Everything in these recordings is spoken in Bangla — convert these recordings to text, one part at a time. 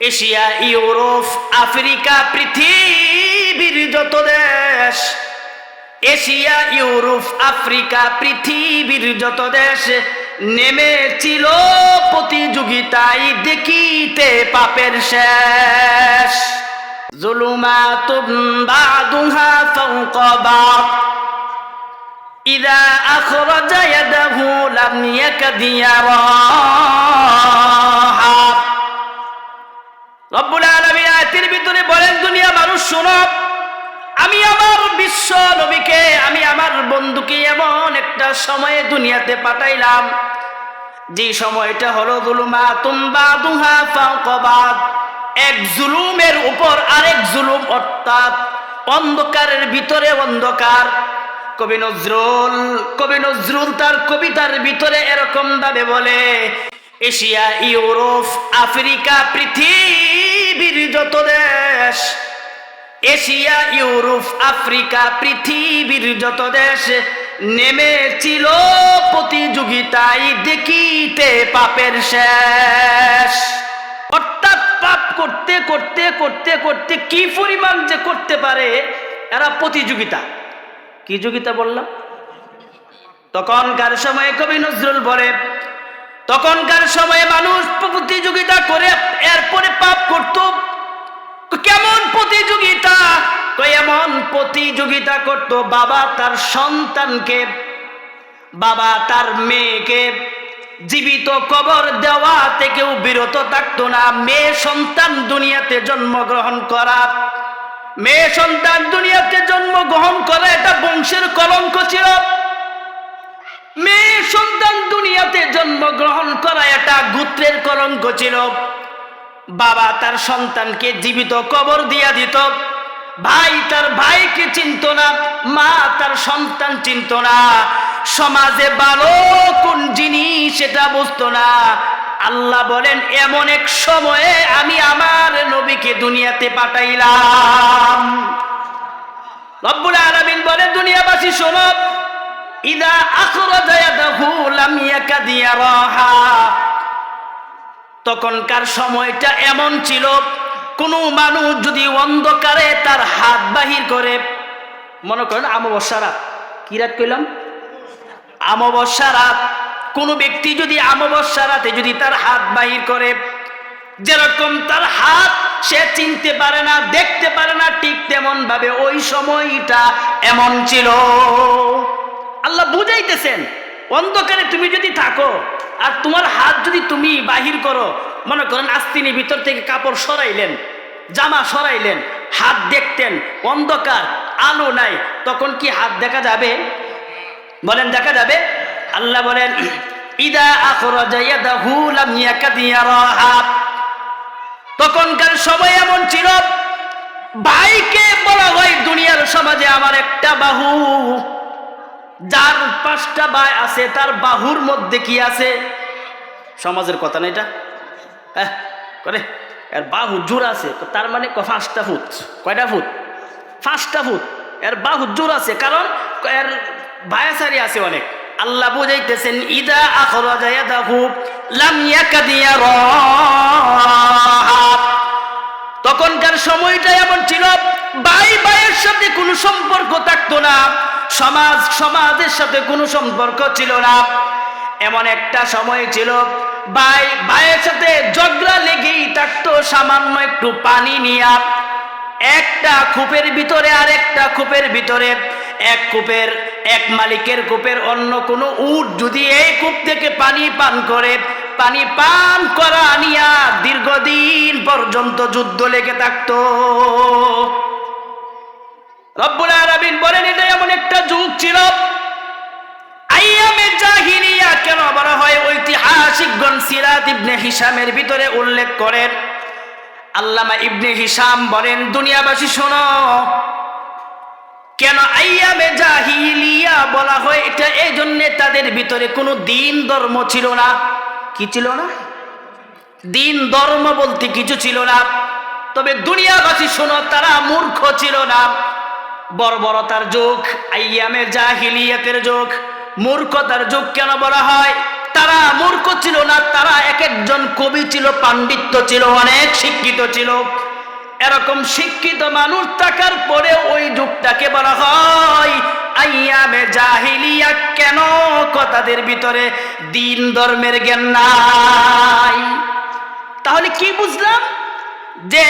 এশিয়া, ইউরোপ, আফ্রিকা, পৃথিবীর যত দেশ, এশিয়া, ইউরোপ, আফ্রিকা, পৃথিবীর যত দেশ, নেমেছিল প্রতিযোগিতায় দেখিতে পাপের শেষ। জুলুমাতুম বাদুহা ফাওকা ইরা ইদা আখরাজা ইয়াদাহু লাম ইয়াকাদ ইয়ারা। রব্বুল আলামিন আয়াতের ভিতরে বলেন, দুনিয়া মানুষ, শোনো, আমি আমার বিশ্ব নবীকে, আমি আমার বন্ধুকে এমন একটা সময়ে দুনিয়াতে পাঠাইলাম, যে সময়টা হলো জুলুমা তুম্বা দুহা ফাওকবাদ এক জুলুমের উপর আরেক জুলুম, অর্থাৎ অন্ধকারের ভিতরে অন্ধকার। কবি নজরুল কবি নজরুল তার কবিতার ভিতরে এরকম ভাবে বলে এশিয়া, ইউরোপ, আফ্রিকা, পৃথিবীর যত দেশ, এশিয়া, ইউরোপ, আফ্রিকা, পৃথিবীর যত দেশ, নেমেছিল প্রতিযোগিতায় দেখিতে পাপের শেষ। অর্থাৎ পাপ করতে করতে করতে করতে কি পরিমাণ যে করতে পারে, এরা প্রতিযোগিতা। কি যোগিতা বললাম? তখনকার সময় কবি নজরুল বলে তখনকার সময়ে মানুষ প্রতিযোগিতা করে, এরপরে পাপ করত। কেমন প্রতিযোগিতা? এমন প্রতিযোগিতা করত, বাবা তার সন্তানকে, বাবা তার মেয়েকে জীবিত কবর দেওয়া থেকেও বিরত থাকতো না। মেয়ে সন্তান দুনিয়াতে জন্মগ্রহণ করা, মেয়ে সন্তান দুনিয়াতে জন্মগ্রহণ করা, এটা বংশের কলঙ্ক ছিল। মেয়ে সন্তান দুনিয়াতে জন্মগ্রহণ করা এটা গোত্রের কলঙ্ক ছিল। বাবা তার সন্তানকে জীবিত কবর দিয়া দিত। ভাই তার ভাইকে চিনত না, মা তার সন্তান চিনত না। সমাজে ভালো কোন জিনিস সেটা বুঝতো না। আল্লাহ বলেন, এমন এক সময়ে আমি আমার নবীকে দুনিয়াতে পাঠাইলাম। রব্বুল আলামিন বলে দুনিয়াবাসী, শোনো ইদা তখনকার সময়টা এমন ছিল, কোনো মানুষ যদি অন্ধকারে তার হাত বাহির করে, মনে করেন আমাবস্যা রাত, কি রাত কইলাম? আমাবস্যা রাত, কোনো ব্যক্তি যদি আমাবস্যা রাতে যদি তার হাত বাহির করে, যেরকম তার হাত সে চিনতে পারে না, দেখতে পারে না, ঠিক তেমন ভাবে ওই সময়টা এমন ছিল। আল্লাহ বুঝাইতেছেন, অন্ধকারে তুমি যদি থাকো আর তোমার হাত যদি তুমি বাহির করো, মনে করেন আস্তিনি ভিতর থেকে কাপড় সরাইলেন, জামা সরাইলেন, হাত দেখতেন, অন্ধকার, আলো নাই, তখন কি হাত দেখা যাবে? বলেন দেখা যাবে? আল্লাহ বলেন তখনকার সময় এমন ছিল, ভাইকে বলা হয় দুনিয়ার সমাজে আমার একটা বাহু। যার পাঁচটা ভাই আছে, তার বাহুর মধ্যে কি আছে? সমাজের কথা না এটা? হ্যাঁ করে। এর বাহু জোর আছে তার মানে পাঁচটা ফুট কয়টা ফুট পাঁচটা ফুট এর বাহু জোর আছে, কারণ এর ভায়াসারি আছে অনেক। আল্লাহ বুঝাইতেছেন, ইদা আখরাজা ইয়াদাহু লাম ইয়াকাদিয়া তখনকার সময়টা এমন ছিল ভাই ভাইয়ের সাথে কোনো সম্পর্ক থাকতো না। সমাজ, সমাজের সাথে কোনো সম্পর্ক ছিল না। এমন একটা সময় ছিল, ভাই, ভাইয়ের সাথে ঝগড়া লেগেই থাকতো সামান্য একটু পানি নিয়া। একটা কূপের ভিতরে আর একটা কূপের ভিতরে। এক কূপের, এক মালিকের কূপের অন্য কোনো উট যদি এই কূপ থেকে পানি পান করে, পানি পান করা নিয়া দীর্ঘদিন পর্যন্ত যুদ্ধ লেগে থাকতো। রব্বুল আলামিন বলেন, এটা এমন একটা যুগ ছিল। আইয়ামে জাহিলিয়া কেন বলা হয়? ঐতিহাসিকগণ সিরাত ইবনে হিসামের ভিতরে উল্লেখ করেন। আল্লামা ইবনে হিসাম বলেন, দুনিয়াবাসী শোনো, কেন আইয়ামে জাহিলিয়া বলা হয়? এটা এই জন্যে তাদের ভিতরে কোনো দিন ধর্ম ছিল না। কি ছিল না? দিন ধর্ম বলতে কিছু ছিল না। তবে দুনিয়াবাসী শোনো, তারা মূর্খ ছিল না। বর্বরতার যুগ আইয়ামে জাহিলিয়াতের যুগ, মূর্খতার যুগ কেন বলা হয়? তারা মূর্খ ছিল না, তারা এক একজন কবি ছিল, পাণ্ডিত্য ছিল, অনেক শিক্ষিত ছিল। এরকম শিক্ষিত মানুষ থাকার পরে ওই যুগটাকে বলা হয়, আইয়ামে জাহিলিয়া কেন কথাদের ভিতরে দিন ধর্মের জ্ঞান নাই? তাহলে কি বুঝলাম? যে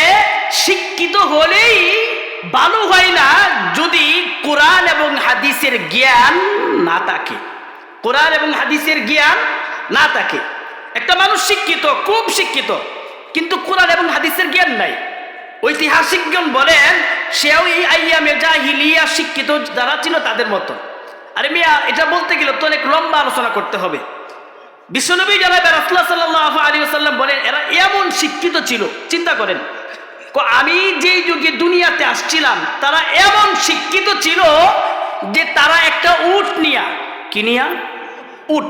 শিক্ষিত হলেই ভালো হয় না যদি কোরআন এবং হাদিসের জ্ঞান না থাকে। কোরআন এবং হাদিসের জ্ঞান না থাকে। একটা মানুষ শিক্ষিত, খুব শিক্ষিত, কিন্তু কোরআন এবং হাদিসের জ্ঞান নাই। ঐতিহাসিকজন বলেন, সেও এই আইয়া মেজা হিলিয়া শিক্ষিত যারা ছিল তাদের মতো। আরে মিয়া, এটা বলতে গেলে তো অনেক লম্বা আলোচনা করতে হবে। বিশ্বনবী জানাবে রাসুল্লাহ সাল্লাহ আলী সাল্লাম বলেন, এরা এমন শিক্ষিত ছিল, চিন্তা করেন। আমি যেই যুগে দুনিয়াতে আসছিলাম, তারা এমন শিক্ষিত ছিল যে তারা একটা উট নিয়া, কি নিয়া? উট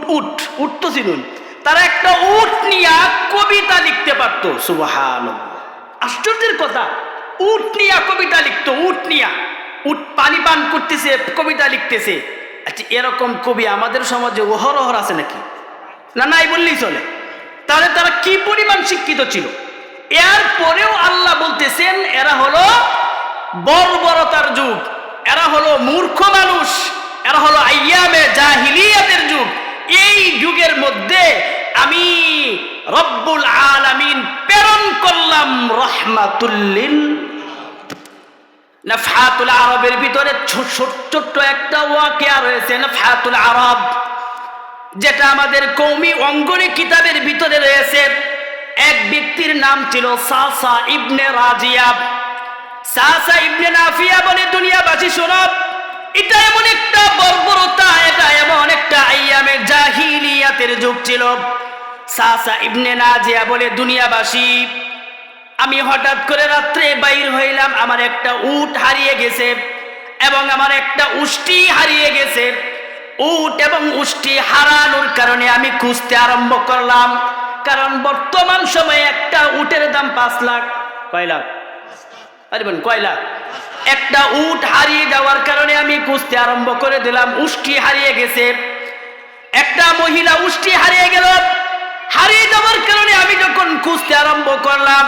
উট তো চিনুন। তারা একটা উট নিয়া কবিতা লিখতে পারতো সুবাহান আশ্চর্যের কথা, উট নিয়া কবিতা লিখতো, উট নিয়া। উট পানি পান করতেছে, কবিতা লিখতেছে। আচ্ছা এরকম কবি আমাদের সমাজে ওহরহর আছে নাকি? না, নাই বললেই চলে। তাহলে তারা কি পরিমাণ শিক্ষিত ছিল? এর পরেও আল্লাহ বলতেছেন, এরা হলো বর্বরতার যুগ, এরা হলো মূর্খ মানুষ, এরা হলো আইয়ামে জাহিলিয়াতের যুগ। এই যুগের মধ্যে আমি রব্বুল আলামিন প্রেরণ করলাম রহমাতুল্লিল। নাফহাতুল আরবের ভিতরে ছোট ছোট্ট একটা ওয়াকিয়া রয়েছে, নাফহাতুল আরব, যেটা আমাদের কৌমি অঙ্গনে কিতাবের ভিতরে রয়েছে। এক ব্যক্তির নাম ছিল সাসা ইবনে রাজিয়া। সাসা ইবনে নাফিয়া বলে, দুনিয়াবাসী শোনব এটা এমন একটা বর্বরতা, এটা এমন একটা আইয়ামে জাহিলিয়াতের যুগ ছিল। সাসা ইবনে নাজিয়া বলে, দুনিয়াবাসী, আমি হঠাৎ করে রাত্রে বাইর হইলাম, আমার একটা উট হারিয়ে গেছে এবং আমার একটা উষ্টি হারিয়ে গেছে। উট এবং উষ্টি হারানোর কারণে আমি খুঁজতে আরম্ভ করলাম। কারণ বর্তমান সময়ে একটা উটের দাম পাঁচ লাখ। কয় লাখ? আরে কয় লাখ? একটা উট হারিয়ে যাওয়ার কারণে আমি খুঁজতে আরম্ভ করে দিলাম উষ্টি হারিয়ে গেছে। একটা মহিলা উষ্টি হারিয়ে গেল, হারিয়ে যাওয়ার কারণে আমি যখন খুঁজতে আরম্ভ করলাম,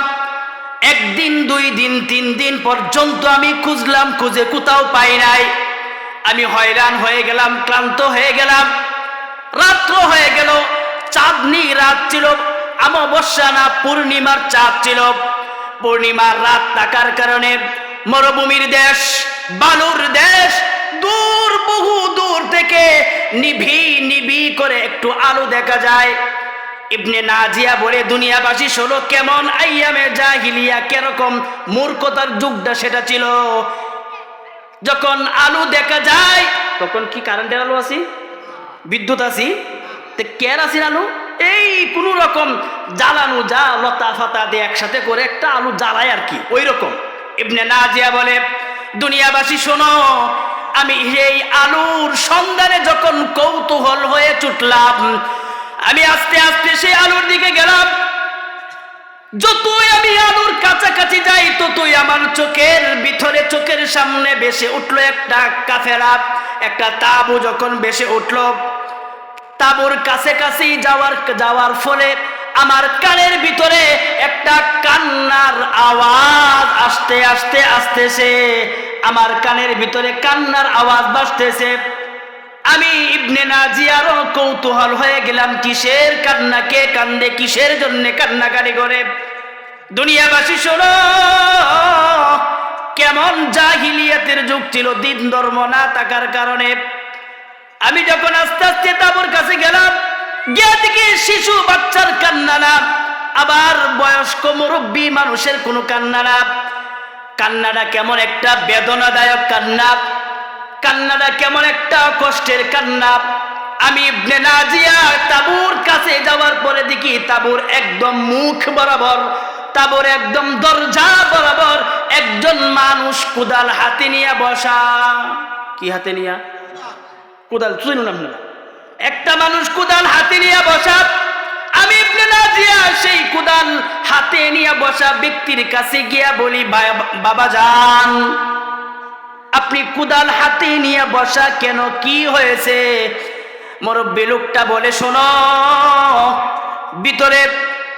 একদিন, দুই দিন, তিন দিন পর্যন্ত আমি খুঁজলাম, খুঁজে কোথাও পাই নাই। আমি হয়রান হয়ে গেলাম, ক্লান্ত হয়ে গেলাম। রাত্র হয়ে গেল চাঁদনি রাত ছিল, অমাবস্যা না পূর্ণিমার চাঁদ ছিল। পূর্ণিমার রাত থাকার কারণে মরুভূমির দেশ, বালুর দেশ দূর, বহু দূর থেকে নিভি নিভি করে একটু আলো দেখা যায়। ইবনে নাজিয়া বলে, দুনিয়াবাসী, শোনো কেমন আইয়ামে জাহিলিয়া, কেরকম মূর্খতার যুগটা সেটা ছিল। যখন আলু দেখা যায়, তখন কি কারেন্টের আলু আছি বিদ্যুৎ আছি তো কেরাসিন আলু এই কোন রকম জ্বালানো যা লতা ফাতা দিয়ে একসাথে করে একটা আলু জ্বালায় আর কি, ওই রকম। ইবনে নাজিয়া বলে, দুনিয়াবাসী, শোনো, আমি এই আলুর সন্ধানে যখন কৌতূহল হয়ে ছুটলাম, আমি আস্তে আস্তে সেই আলুর দিকে গেলাম। যতই আমি আলুর কাছাকাছি যাই, ততই আমার চোখের ভিতরে, চোখের সামনে বেসে উঠল একটা কাফেরা একটা তাবু যখন বেসে উঠল তাবুর কাছে কাছেই যাওয়ার যাওয়ার ফলে আমার কানের ভিতরে একটা কান্নার আওয়াজ আসতে আসতে, আসতেছে। আমার কানের ভিতরে কান্নার আওয়াজ বাসতেছে আমি ইবনে নাজিয়ারও কৌতূহল হয়ে গেলাম, কিসের কান্না, কে কান্দে, কিসের জন্য কান্নাকাটি করে? দুনিয়াবাসী, শোনো, কেমন জাহিলিয়াতের যুগ ছিল, দিন ধর্ম না থাকার কারণে আমি যখন আস্তে আস্তে তাবুর কাছে গেলাম, গিয়ে দেখি শিশু বাচ্চার কান্না না। আবার বয়স্ক মুরব্বী মানুষের কোনো কান্না না। কান্নাটা কেমন একটা বেদনাদায়ক কান্না। কান্নাটা কেমন একটা কষ্টের কান্না। আমি নাজিয়া তাবুর কাছে যাওয়ার পরে দেখি তাবুর একদম মুখ বরাবর, তাবুর একদম দরজা বরাবর একজন মানুষ কুদাল হাতে নিয়ে বসা। কি হাতে নিয়া? কোদাল, শুনুন আপনারা। একটা মানুষ কোদাল হাতে নিয়ে বসা, আমি সেই কোদাল হাতে নিয়ে বসা ব্যক্তির কাছে গিয়া বলি "বা- বাবা যান। আপনি কুদাল হাতে নিয়ে বসা কেন? কি হয়েছে? মুরব্বী লোকটা বলে, শোনো, ভিতরে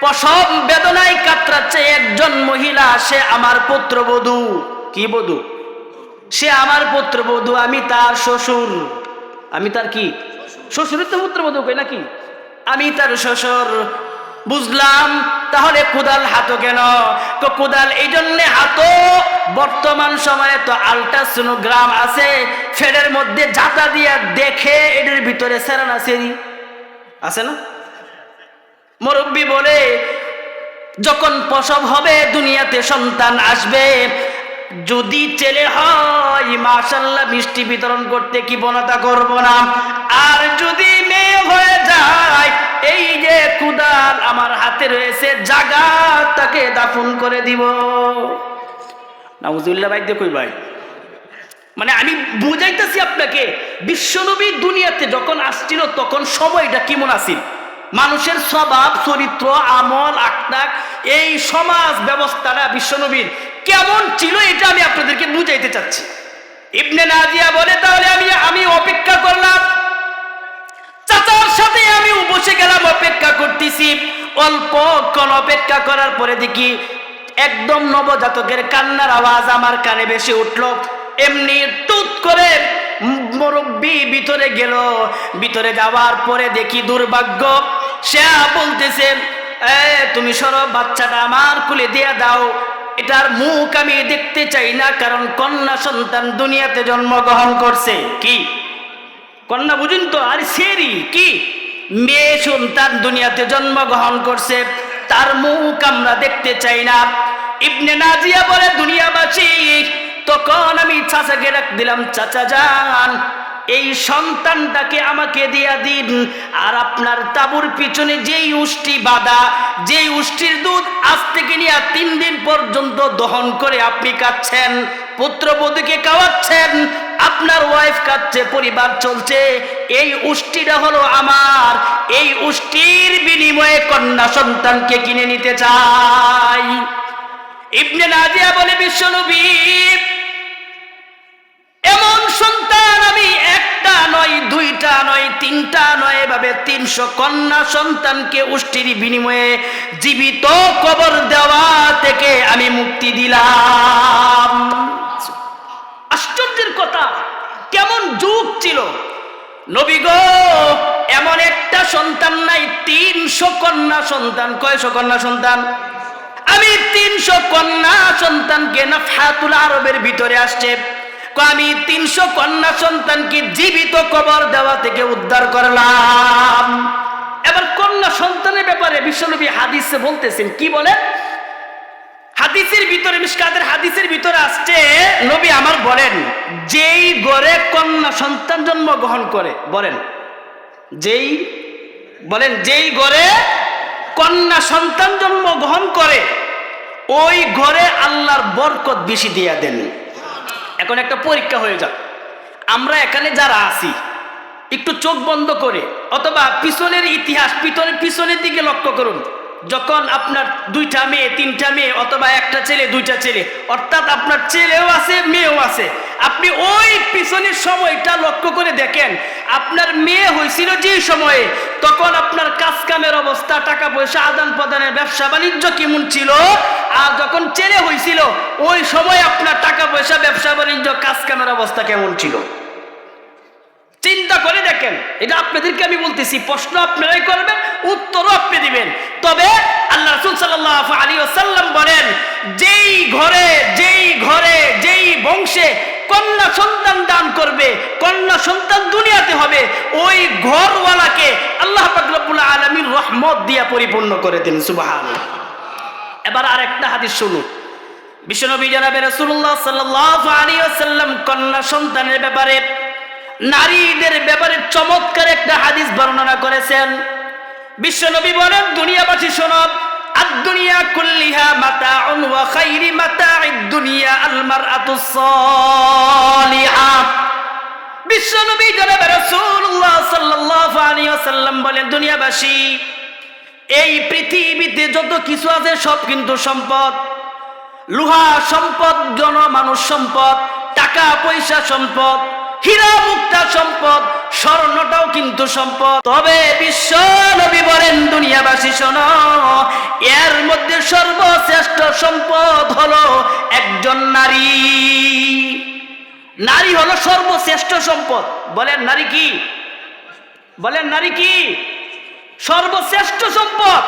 পশম বেদনায় কাতরাচ্ছে একজন মহিলা, সে আমার পুত্রবধূ। কি বধূ? সে আমার পুত্রবধূ, আমি তার শ্বশুর। আমি তার কি? শ্বশুরের তো পুত্রবধূ কই নাকি? আমি তার শ্বশুর। বুঝলাম? তাহলে কোদাল হাতো কেন? তো কোদাল এই জন্য হাতো বর্তমান সময়ে তো আলট্রাসোনোগ্রাম আছে ফেডের মধ্যে জাতা দিয়া দেখে এটার ভিতরে সেরানা সেরি আছে না? মুরব্বী বলে, যখন প্রসব হবে, দুনিয়াতে সন্তান আসবে যদি ছেলে হয় মাশাল্লাহ মিষ্টি বিতরণ করতে কি বনতা করব না? আর যদি মেয়ে হয়ে যায়, এই যে কুদাল আমার হাতে রয়েছে, জাগা তাকে দাফন করে দিব। নাউজুল্লাহ ভাই দেখুই ভাই। মানে আমি বুঝাইতেছি আপনাকে, বিশ্বনবী দুনিয়াতে যখন আসছিল, তখন সময়টা কেমন আসিল মানুষের স্বভাব, চরিত্র, আমল আকটাক এই সমাজ ব্যবস্থাটা বিশ্বনবীর কেমন ছিল এটা আমি আপনাদেরকে বুঝাইতে চাচ্ছি। ইবনে নাজিয়া বলে, তাহলে আমি আমি অপেক্ষা করলাম। চাচার সাথে আমি বসে গেলাম, অপেক্ষা করতেছি। অল্পক্ষণ অপেক্ষা করার পরে দেখি একদম নবজাতকের কান্নার আওয়াজ আমার কানে বেশি উঠল। এমনি টুত করে মুরব্বী ভিতরে গেল। ভিতরে যাওয়ার পরে দেখি দুর্ভাগ্য সে বলতেছে তুমি সরো, বাচ্চাটা আমার কুলে দিয়ে দাও। এটার মুখ আমি দেখতে চাই না, কারণ কন্যা সন্তান দুনিয়াতে জন্মগ্রহণ করছে। কি? কন্যা বুঝুন তো, আর সেরি কি? মেয়ে সন্তান দুনিয়াতে জন্মগ্রহণ করছে, তার মুখ আমরা দেখতে চাই না। ইবনে নাজিয়া বলে, দুনিয়াবাসী, তখন আমি চাচাকে রাখ দিলাম, চাচা যান। এই সন্তানটাকে আমাকে দিয়া দিন। আর আপনার তাবুর পিছনে যেই উষ্টি বাঁধা যেই উষ্টির দুধ আজ থেকে নিয়ে তিন দিন পর্যন্ত দহন করে আপনি খাচ্ছেন, পুত্রবধূকে খাওয়াচ্ছেন, আপনার ওয়াইফ কাচ্ছে পরিবার চলছে, এই উষ্টিটা হলো আমার। এই উষ্টির বিনিময়ে কন্যা সন্তানকে কিনে নিতে চাই। ইবনে নাজিয়া বলে, বিশ্বনবী এমন সন্তান আমি একটা নয়, দুইটা নয়, তিনটা নয়, এভাবে তিনশো কন্যা সন্তানকে উষ্টির বিনিময়ে জীবিত কবর দেওয়া থেকে আমি মুক্তি দিলাম। আশ্চর্যের কথা, কেমন যুগ ছিল। নবী গো, এমন একটা সন্তান নাই, তিনশো কন্যা সন্তান। কয়শো কন্যা সন্তান? আমি তিনশো কন্যা সন্তানকে না ফাতুল আরবের ভিতরে আসছে। আমি তিনশো কন্যা সন্তানকে জীবিত কবর দেওয়া থেকে উদ্ধার করলাম। এবার কন্যা সন্তানের ব্যাপারে বিশ্বনবী হাদিসে বলতেছেন, কি বলেন হাদিসের ভিতরে মিসকাতের হাদিসের ভিতরে আসছে, নবী আমার বলেন, যেই গড়ে কন্যা সন্তান জন্ম গ্রহণ করে, বলেন, যেই বলেন, যেই গড়ে কন্যা সন্তান জন্ম গ্রহণ করে, ওই ঘরে আল্লাহর বরকত বেশি দিয়া দেন। এখন একটা পরীক্ষা হয়ে যাক। আমরা এখানে যারা আছি, একটু চোখ বন্ধ করে অথবা পিছনের ইতিহাস, পিছনের পিছনের দিকে লক্ষ্য করুন। যখন আপনার দুইটা মেয়ে, তিনটা মেয়ে অথবা একটা ছেলে, দুইটা ছেলে, অর্থাৎ আপনার ছেলেও আছে, মেয়েও আছে, আপনি ওই পিছনের সময়টা লক্ষ্য করে দেখেন, আপনার মেয়ে হয়েছিল যে সময়ে, তখন আপনার কাজ কামের অবস্থা, টাকা পয়সা, আদান প্রদানের ব্যবসা, বাণিজ্য কেমন ছিল, আর যখন ছেলে হয়েছিল, ওই সময় আপনার টাকা পয়সা, ব্যবসা, বাণিজ্য কাজ কামের অবস্থা কেমন ছিল? চিন্তা করে দেখেন, এটা আপনাদেরকে আমি বলতেছি, প্রশ্ন আপনারাই করবেন, উত্তরও আপনি দিবেন। তবে আল্লাহ রসুল সাল্লাহ আলী সাল্লাম বলেন, যেই ঘরে যেই ঘরে, যেই বংশে কন্যা সন্তান দান করবে, কন্যা সন্তান দুনিয়াতে হবে, ওই ঘরওয়ালাকে আল্লাহ পাকরবুল আলমীর রহমত দিয়া পরিপূর্ণ করে দিন সুবাহ এবার আরেকটা হাদিস শুনুন। বিশ্বনবী জানাবে রসুল্লাহ সাল্লাহ আলী কন্যা সন্তানের ব্যাপারে, নারীদের ব্যাপারে চমৎকার একটা হাদিস বর্ণনা করেছেন। বিশ্বনবী বলেন, দুনিয়াবাসী শোনব কুল্লিহা মাতা মাতা দুনিয়া বিশ্বনবী দুনিয়াবাসী, এই পৃথিবীতে যত কিছু আছে সব কিন্তু সম্পদ। লোহা সম্পদ, জনমানুষ সম্পদ টাকা পয়সা সম্পদ হীরা মুক্তা সম্পদ স্বর্ণটাও কিন্তু সম্পদ। তবে বিশ্ব নবী বলেন, দুনিয়াবাসী শোন, এর মধ্যে সর্বশ্রেষ্ঠ সম্পদ হলো একজন নারী। নারী হলো সর্বশ্রেষ্ঠ সম্পদ। বলেন নারী কি? বলেন নারী কি? সর্বশ্রেষ্ঠ সম্পদ।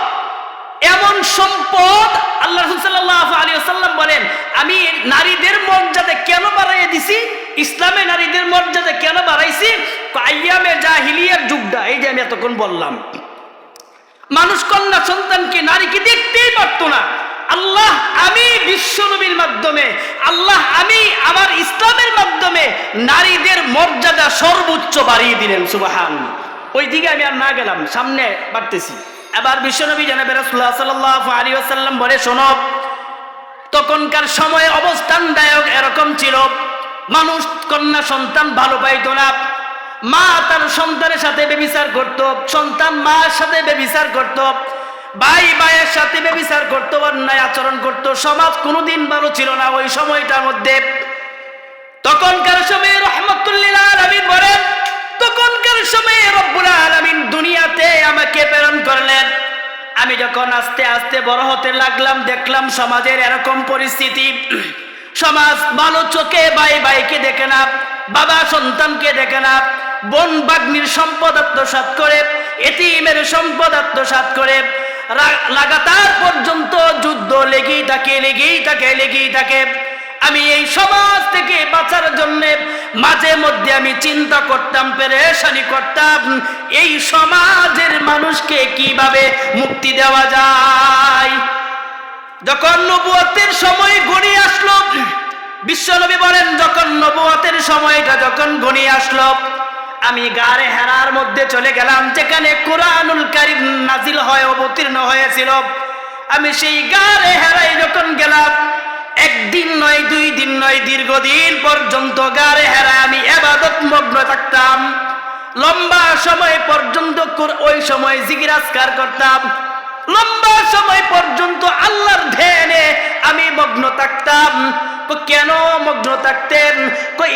এমন সম্পদ আল্লাহ সাল্লাহ বলেন, আমি নারীদের মর্যাদা কেন বাড়াইয়া দিছি? ইসলামে নারীদের মর্যাদা কেন বাড়াইছি? আইয়ামে জাহিলিয়ার যুগটা, এই যে আমি এতক্ষণ বললাম। মানুষ কন্যা সন্তানকে নারীকে দেখতেই পারতো না। আল্লাহ আমি বিশ্ব নবীর মাধ্যমে, আল্লাহ আমি আমার ইসলামের মাধ্যমে নারীদের মর্যাদা সর্বোচ্চ বাড়িয়ে দিলেন, সুবাহান। ওই দিকে আমি আর না গেলাম, সামনে বাড়তেছি। এবার বিশ্বনবী জানাবে রাসূলুল্লাহ সাল্লাল্লাহু আলাইহি ওয়াসাল্লাম বলে, শোনো, তখনকার সময় অবস্থানদায়ক এরকম ছিল। মানুষ কন্যা সন্তান ভালো পাইতো না। মা তার সন্তানের সাথে বেবিচার করত, সন্তান মার সাথে বেবিচার করত, ভাই ভাইয়ের সাথে বেবিচার করত, অন্যায় আচরণ করত, সমাজ কোনোদিন ভালো ছিল না ওই সময়টার মধ্যে। তখনকার সময়ে রহমতুল্লিল আলমিন বলেন, তখনকার সময়ে রব্বুল আলমিন দুনিয়াতে আমাকে প্রেরণ করলেন। আমি যখন আস্তে আস্তে বড় হতে লাগলাম, দেখলাম সমাজের এরকম পরিস্থিতি। সমাজ ভালো চোখে ভাই ভাইকে দেখে না, বাবা সন্তানকে দেখে না বোন বাগ্নির সম্পদ আত্মসাত করে, এতিমের সম্পদ আত্মসাত করে। লাগাতার পর্যন্ত যুদ্ধ লেগেই থাকে লেগেই থাকে লেগেই থাকে। আমি এই সমাজ থেকে বাঁচার জন্য মাঝে মধ্যে আমি চিন্তা করতাম, পেরেশানি করতাম, এই সমাজের মানুষকে কীভাবে মুক্তি দেওয়া যায়? যখন নবুয়তের সময় গড়িয়ে আসলো, বিশ্বনবী বলেন, যখন নবুয়তের সময়টা যখন গড়িয়ে আসলো আমি গারে হেরার মধ্যে চলে গেলাম, যেখানে কোরআনুল কারিম নাজিল হয়, অবতীর্ণ হয়েছিল। আমি সেই গারে হেরাই যখন গেলাম, একদিন নয়, দুই দিন নয়, দীর্ঘদিন পর্যন্ত গারে হেরা আমি এবাদত মগ্ন থাকতাম। লম্বা সময় পর্যন্ত ওই সময় জিগিরাজকার করতাম। লম্বা সময় পর্যন্ত আল্লাহর ধ্যানে আমি মগ্ন থাকতাম। কেন মগ্ন থাকতেন?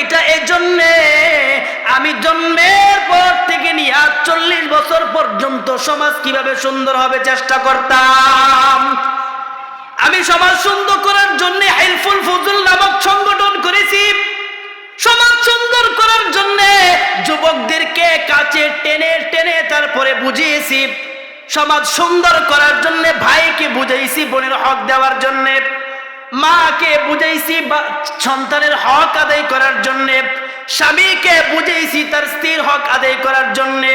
এটা জন্যে? আমি জন্মের পর থেকে নিয়ে আজ চল্লিশ বছর পর্যন্ত সমাজ কীভাবে সুন্দর হবে চেষ্টা করতাম। আমি সমাজ সুন্দর করার জন্য হেলফুল ফজুল নামক সংগঠন করেছি। সমাজ সুন্দর করার জন্য যুবকদেরকে কাছে টেনে টেনে তারপরে বুঝিয়েছি। সমাজ সুন্দর করার জন্য ভাইকে বুঝাইছি, বোনের হক দেওয়ার জন্য। মাকে বুঝাইছি সন্তানের হক আদায় করার জন্যে, স্বামীকে বুঝাইছি তার স্ত্রীর হক আদায় করার জন্যে।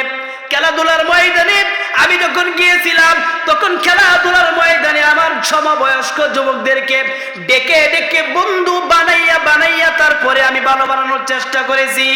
খেলাধুলার ময়দানে আমি যখন গিয়েছিলাম, তখন খেলাধুলার ময়দানে আমার সমবয়স্ক যুবকদেরকে ডেকে ডেকে বন্ধু বানাইয়া বানাইয়া তারপরে আমি ভালো বানানোর চেষ্টা করেছি।